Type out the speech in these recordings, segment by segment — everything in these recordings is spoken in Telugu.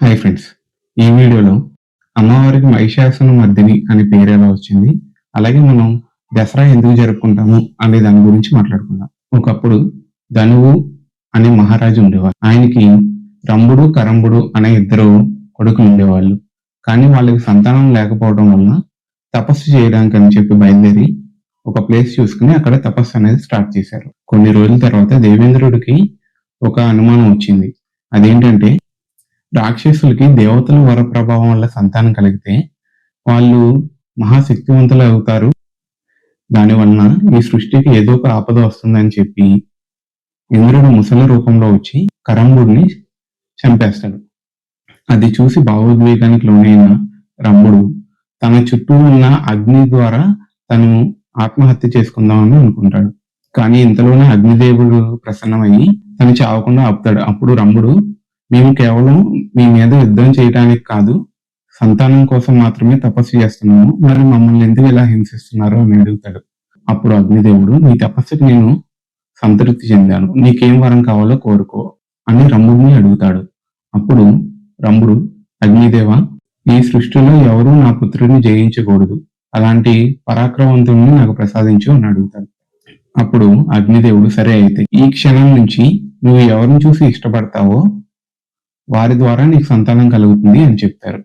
హాయ్ ఫ్రెండ్స్ ఈ వీడియోలో అమ్మవారికి మహిషాసన మర్దిని అనే పేరు ఎలా వచ్చింది? అలాగే మనం దసరా ఎందుకు జరుపుకుంటాము అనే దాని గురించి మాట్లాడుకుందాం. ఒకప్పుడు ధనువు అనే మహారాజు ఉండేవారు. ఆయనకి రంభుడు కరంబుడు అనే ఇద్దరు కొడుకులు ఉండేవాళ్ళు. కానీ వాళ్ళకి సంతానం లేకపోవడం వలన తపస్సు చేయడానికి అని చెప్పి బయలుదేరి ఒక ప్లేస్ చూసుకుని అక్కడ తపస్సు అనేది స్టార్ట్ చేశారు. కొన్ని రోజుల తర్వాత దేవేంద్రుడికి ఒక అనుమానం వచ్చింది. అదేంటంటే రాక్షసులకి దేవతల వర ప్రభావం వల్ల సంతానం కలిగితే వాళ్ళు మహాశక్తివంతులు అవుతారు. దాని వలన ఈ సృష్టికి ఏదో ఒక ఆపద వస్తుందని చెప్పి ఇంద్రుడు ముసలి రూపంలో వచ్చి కరంబుడిని చంపేస్తాడు. అది చూసి భావోద్వేగానికి లోనైన రంభుడు తన చుట్టూ ఉన్న అగ్ని ద్వారా తను ఆత్మహత్య చేసుకుందామని అనుకుంటాడు. కానీ ఇంతలోనే అగ్నిదేవుడు ప్రసన్నమయ్యి తను చావకుండా ఆపుతాడు. అప్పుడు రంభుడు మేము కేవలం మీ మీద యుద్ధం చేయడానికి కాదు సంతానం కోసం మాత్రమే తపస్సు చేస్తున్నాము. మరి మమ్మల్ని ఎందుకు ఇలా హింసిస్తున్నారు అని అడుగుతాడు. అప్పుడు అగ్నిదేవుడు నీ తపస్సుకి నేను సంతృప్తి చెందాను. నీకేం వరం కావాలో కోరుకో అని రమ్ముడిని అడుగుతాడు. అప్పుడు రంభుడు అగ్నిదేవ ఈ సృష్టిలో ఎవరూ నా పుత్రుడిని జయించకూడదు. అలాంటి పరాక్రమవంతుడిని నాకు ప్రసాదించు అని అడుగుతాడు. అప్పుడు అగ్నిదేవుడు సరే అయితే ఈ క్షణం నుంచి నువ్వు ఎవరిని చూసి ఇష్టపడతావో వారి ద్వారా నీకు సంతానం కలుగుతుంది అని చెప్తారు.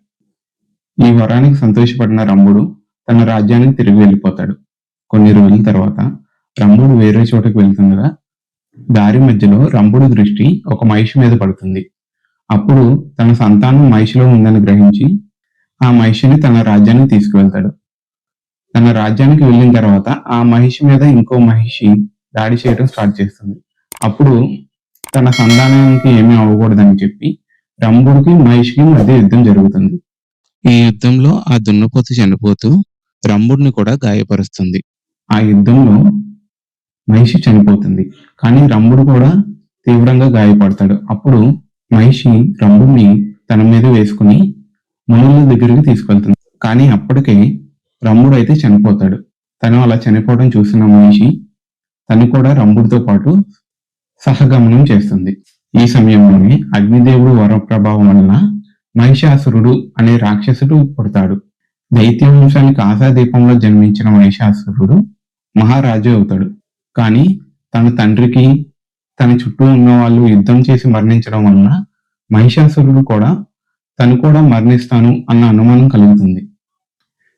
ఈ వరానికి సంతోషపడిన రంభుడు తన రాజ్యానికి తిరిగి వెళ్ళిపోతాడు. కొన్ని రోజుల తర్వాత రంభుడు వేరే చోటకు వెళ్తుండగా దారి మధ్యలో రంభుడి దృష్టి ఒక మహిషి మీద పడుతుంది. అప్పుడు తన సంతానం మహిషిలో ఉందని గ్రహించి ఆ మహిషిని తన రాజ్యానికి తీసుకువెళ్తాడు. తన రాజ్యానికి వెళ్ళిన తర్వాత ఆ మహిషి మీద ఇంకో మహిషి దాడి చేయడం స్టార్ట్ చేస్తుంది. అప్పుడు తన సంతానానికి ఏమీ అవ్వకూడదని చెప్పి రంభుడికి మహిషికి మధ్య యుద్ధం జరుగుతుంది. ఈ యుద్ధంలో ఆ దున్నపోతు చనిపోతూ రంభుడిని కూడా గాయపరుస్తుంది. ఆ యుద్ధంలో మహిషి చనిపోతుంది. కానీ రంభుడు కూడా తీవ్రంగా గాయపడతాడు. అప్పుడు మహిషి రంభుడిని తన మీద వేసుకుని మునుల దగ్గరికి తీసుకెళ్తుంది. కానీ అప్పటికే రంభుడు అయితే చనిపోతాడు. తను అలా చనిపోవడం చూసిన మహిషి తను కూడా రంభుడితో పాటు సహగమనం చేస్తుంది. ఈ సమయంలోనే అగ్నిదేవుడు వర ప్రభావం వలన మహిషాసురుడు అనే రాక్షసుడు పుడతాడు. దైత్యవంశానికి ఆశాదీపంలో జన్మించిన మహిషాసురుడు మహారాజు అవుతాడు. కానీ తన తండ్రికి తన చుట్టూ ఉన్న వాళ్ళు యుద్ధం చేసి మరణించడం వలన మహిషాసురుడు కూడా తను కూడా మరణిస్తాను అన్న అనుమానం కలుగుతుంది.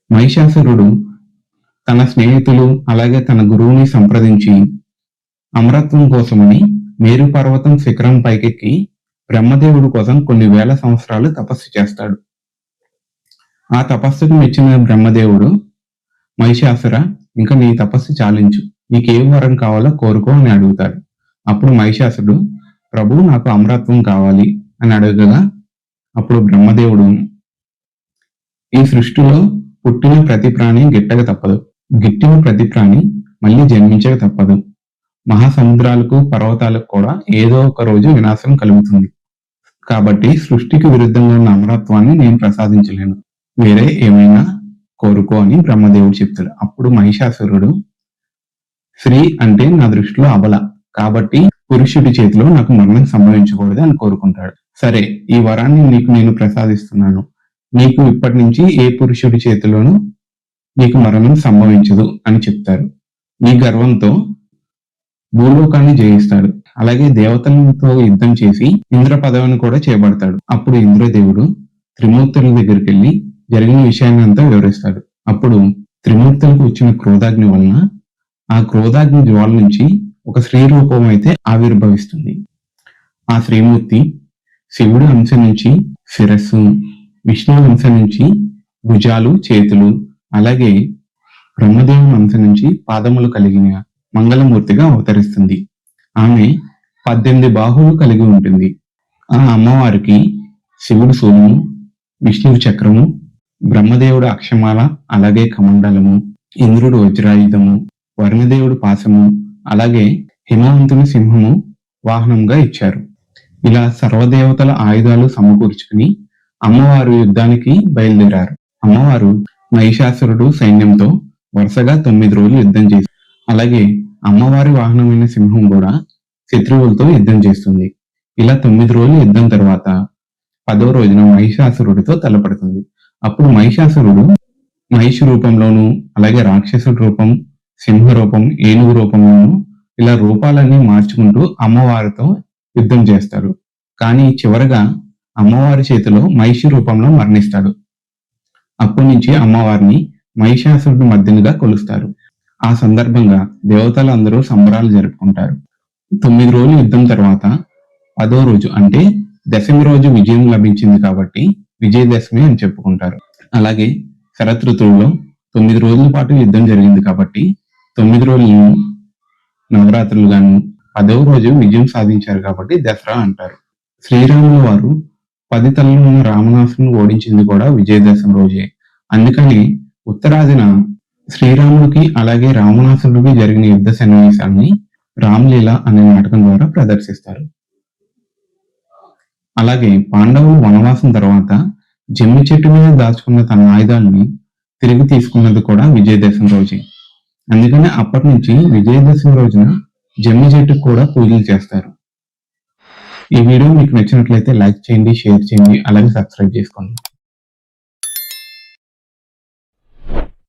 మహిషాసురుడు తన స్నేహితులు అలాగే తన గురువుని సంప్రదించి అమరత్వం కోసమని మేరు పర్వతం శిఖరం పైకెక్కి బ్రహ్మదేవుడి కోసం కొన్ని వేల సంవత్సరాలు తపస్సు చేస్తాడు. ఆ తపస్సుకు మెచ్చిన బ్రహ్మదేవుడు మహిషాసుర ఇంకా నీ తపస్సు చాలించు. నీకేం వరం కావాలో కోరుకో అని అడుగుతాడు. అప్పుడు మహిషాసుడు ప్రభు నాకు అమరత్వం కావాలి అని అడగగా అప్పుడు బ్రహ్మదేవుడు ఈ సృష్టిలో పుట్టిన ప్రతి ప్రాణి గిట్టక తప్పదు. గిట్టిన ప్రతి ప్రాణి మళ్ళీ జన్మించక తప్పదు. మహాసముద్రాలకు పర్వతాలకు కూడా ఏదో ఒక రోజు వినాశం కలుగుతుంది. కాబట్టి సృష్టికి విరుద్ధంగా ఉన్న అమరత్వాన్ని నేను ప్రసాదించలేను. వేరే ఏమైనా కోరుకో అని బ్రహ్మదేవుడు చెప్తాడు. అప్పుడు మహిషాసురుడు స్త్రీ అంటే నా దృష్టిలో అబల. కాబట్టి పురుషుడి చేతిలో నాకు మరణం సంభవించకూడదు అని కోరుకుంటాడు. సరే ఈ వరాన్ని నీకు నేను ప్రసాదిస్తున్నాను. నీకు ఇప్పటి నుంచి ఏ పురుషుడి చేతిలోనూ నీకు మరణం సంభవించదు అని చెప్తారు. ఈ గర్వంతో భూలోకాన్ని జయిస్తాడు. అలాగే దేవతలతో యుద్ధం చేసి ఇంద్ర పదవిని కూడా చేపడతాడు. అప్పుడు ఇంద్రదేవుడు త్రిమూర్తుల దగ్గరికి వెళ్ళి జరిగిన విషయాన్ని అంతా వివరిస్తాడు. అప్పుడు త్రిమూర్తులకు వచ్చిన క్రోధాగ్ని వలన ఆ క్రోధాగ్ని జ్వాల నుంచి ఒక స్త్రీ రూపం అయితే ఆవిర్భవిస్తుంది. ఆ శ్రీమూర్తి శివుడు అంశ నుంచి శిరస్సు విష్ణు అంశ నుంచి భుజాలు చేతులు అలాగే బ్రహ్మదేవుని అంశ నుంచి పాదములు కలిగిన మంగళమూర్తిగా అవతరిస్తుంది. ఆమె పద్దెనిమిది బాహువులు కలిగి ఉంటుంది. ఆ అమ్మవారికి శివుడు సోము విష్ణువు చక్రము బ్రహ్మదేవుడు అక్షమాల అలాగే కమండలము ఇంద్రుడు వజ్రాయుధము వరుణదేవుడు పాశము అలాగే హిమవంతుని సింహము వాహనంగా ఇచ్చారు. ఇలా సర్వదేవతల ఆయుధాలు సమకూర్చుకుని అమ్మవారు యుద్ధానికి బయలుదేరారు. అమ్మవారు మహిషాసురుడు సైన్యంతో వరుసగా తొమ్మిది రోజులు యుద్ధం చేశారు. అలాగే అమ్మవారి వాహనమైన సింహం కూడా శత్రువులతో యుద్ధం చేస్తుంది. ఇలా తొమ్మిది రోజులు యుద్ధం తర్వాత పదో రోజున మహిషాసురుడితో తలపడుతుంది. అప్పుడు మహిషాసురుడు మహిషి రూపంలోను అలాగే రాక్షసుడి రూపం సింహ రూపం ఏనుగు రూపంలోను ఇలా రూపాలన్నీ మార్చుకుంటూ అమ్మవారితో యుద్ధం చేస్తాడు కానీ చివరగా అమ్మవారి చేతిలో మహిషి రూపంలో మరణిస్తాడు. అప్పటి నుంచి అమ్మవారిని మహిషాసురుడి మధ్యనుగా కొలుస్తారు. ఆ సందర్భంగా దేవతలందరూ సంబరాలు జరుపుకుంటారు. తొమ్మిది రోజులు యుద్ధం తర్వాత పదో రోజు అంటే దశమి రోజు విజయం లభించింది కాబట్టి విజయదశమి అని చెప్పుకుంటారు. అలాగే శరత్ ఋతువులో తొమ్మిది రోజుల పాటు యుద్ధం జరిగింది కాబట్టి తొమ్మిది రోజులను నవరాత్రులు గాను పదవ రోజు విజయం సాధించారు కాబట్టి దసరా అంటారు. శ్రీరాముల వారు పది తలలను రామనాసును ఓడించింది కూడా విజయదశమి రోజే. అందుకని ఉత్తరాదిన శ్రీరాముడికి అలాగే రావణాసురుడికి జరిగిన యుద్ధ సన్నివేశాన్ని రామ్లీల అనే నాటకం ద్వారా ప్రదర్శిస్తారు. అలాగే పాండవులు వనవాసం తర్వాత జమ్మి చెట్టు మీద దాచుకున్న తన ఆయుధాలని తిరిగి తీసుకున్నది కూడా విజయదశమి రోజే. అందుకనే అప్పటి నుంచి విజయదశమి రోజున జమ్మి చెట్టుకు కూడా పూజలు చేస్తారు. ఈ వీడియో మీకు నచ్చినట్లయితే లైక్ చేయండి షేర్ చేయండి అలాగే సబ్స్క్రైబ్ చేసుకోండి.